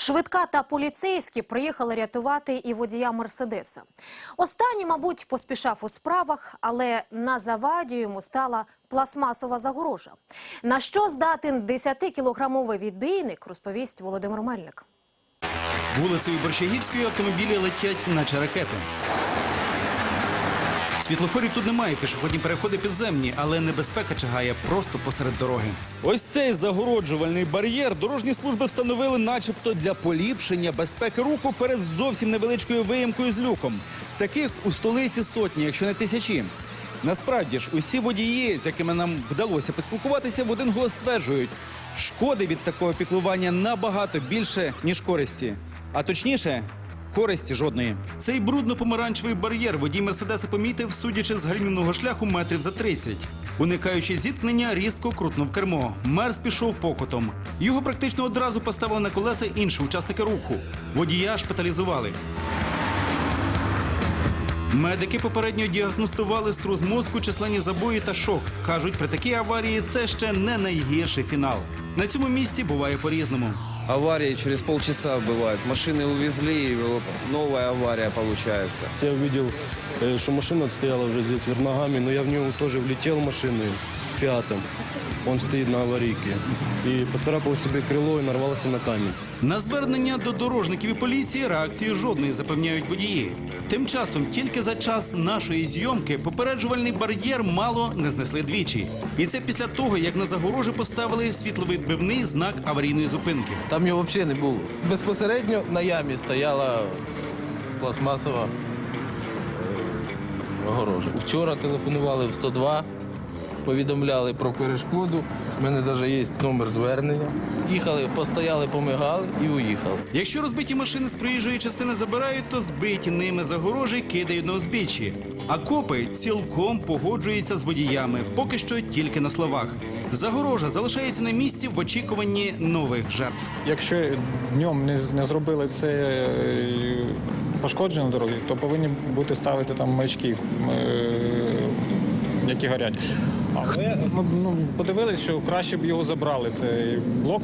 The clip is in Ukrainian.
Швидка та поліцейські приїхали рятувати і водія Мерседеса. Останній, мабуть, поспішав у справах, але на заваді йому стала пластмасова загорожа. На що здатен 10-кілограмовий відбійник, розповість Володимир Мельник. Вулицею Борщагівської автомобілі летять наче ракети. Світлофорів тут немає, пішохідні переходи підземні, але небезпека чигає просто посеред дороги. Ось цей загороджувальний бар'єр дорожні служби встановили начебто для поліпшення безпеки руху перед зовсім невеличкою виїмкою з люком. Таких у столиці сотні, якщо не тисячі. Насправді ж, усі водії, з якими нам вдалося поспілкуватися, в один голос стверджують, шкоди від такого піклування набагато більше, ніж користі. А точніше, користі жодної. Цей брудно-помаранчевий бар'єр водій Мерседеса помітив, судячи з гальмівного шляху метрів за 30. Уникаючи зіткнення, різко крутнув кермо. Мерс пішов покотом. Його практично одразу поставили на колеса інші учасники руху. Водія шпиталізували. Медики попередньо діагностували струс мозку, численні забої та шок. Кажуть, при такій аварії це ще не найгірший фінал. На цьому місці буває по-різному Аварии через полчаса бывают. Машины увезли, и вот новая авария получается. Я увидел, э, что машина стояла уже здесь вверх ногами, но я в него тоже влетел машиной, фиатом. Он стоит на аварийке. И поцарапал себе крыло и нарвался на камень. На звернення до дорожників і поліції реакції жодної запевняють водії. Тим часом тільки за час нашої зйомки попереджувальний бар'єр мало не знесли двічі. І це після того, як на загорожі поставили світловідбивний знак аварійної зупинки. Там його взагалі не було. Безпосередньо на ямі стояла пластмасова е, огорожа. Вчора телефонували в 102, повідомляли про перешкоду. У мене навіть є номер звернення. Їхали, постояли, помигали і уїхали. Якщо розбиті машини з проїжджої частини забирають, то збиті ними загорожі кидають на узбіччі. А копи цілком погоджуються з водіями, поки що тільки на словах. Загорожа залишається на місці в очікуванні нових жертв. Якщо днем не, не зробили це е, пошкодження дороги, то повинні бути ставити там маячки, е, які горять. Але ми ну, подивилися, що краще б його забрали цей блок.